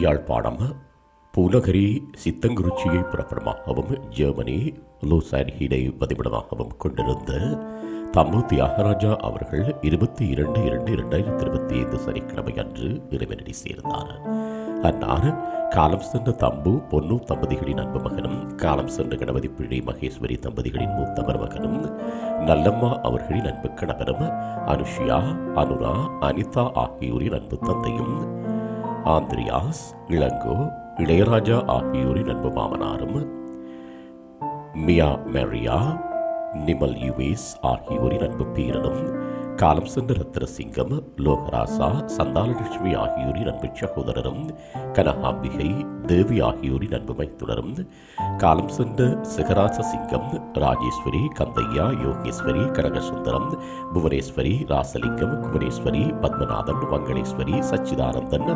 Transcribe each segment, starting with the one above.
யாழ்ப்பாணம் பூநகரி சித்தங்குறிச்சியை புறப்படமாகவும் ஜெர்மனி லூசான்ஹீனை பதிவிடமாகவும் கொண்டிருந்த தம்பு தியாகராஜா அவர்கள் இருபத்தி இரண்டு இரண்டு இரண்டாயிரத்தி இருபத்தி ஐந்து சனிக்கிழமை அன்று இறைவனடி சேர்ந்தார். அன்னார் காலம் சென்ற தம்பு பொன்னு தம்பதிகளின் அன்பு மகனும் காலம் சென்ற கணபதி பிள்ளை மகேஸ்வரி தம்பதிகளின் மூத்த மருமகனும் நல்லம்மா அவர்களின் அன்பு கணவரும் அனுஷியா அனுரா அனிதா ஆகியோரின் அன்பு தந்தையும் ஆந்திரியாஸ் இளங்கோ இளையராஜா ஆகியோரின் அன்பு மாமனாரும் மியா மேரியா நிமல் யுவேஸ் ஆகியோரின் அன்பு பீரனும் காலம் சென்ற ரத்னசிங்கம் லோகராசா சந்தானலட்சுமி ஆகியோரின் அன்பு சகோதரரும் கனகாம்பிகை தேவி ஆகியோரின் அன்பு மைத்துனரும் காலம் சென்ற சிகராச சிங்கம் ராஜேஸ்வரி கந்தையா யோகேஸ்வரி கனகசுந்தரம் புவனேஸ்வரி ராசலிங்கம் குமரேஸ்வரி பத்மநாதன் மங்களேஸ்வரி சச்சிதானந்தன்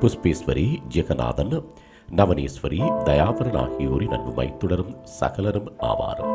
புஷ்பேஸ்வரி ஜெகநாதன் நவனேஸ்வரி தயாபரன் ஆகியோரின் அன்பு மைத்துடரும் சகலரும் ஆவாரும்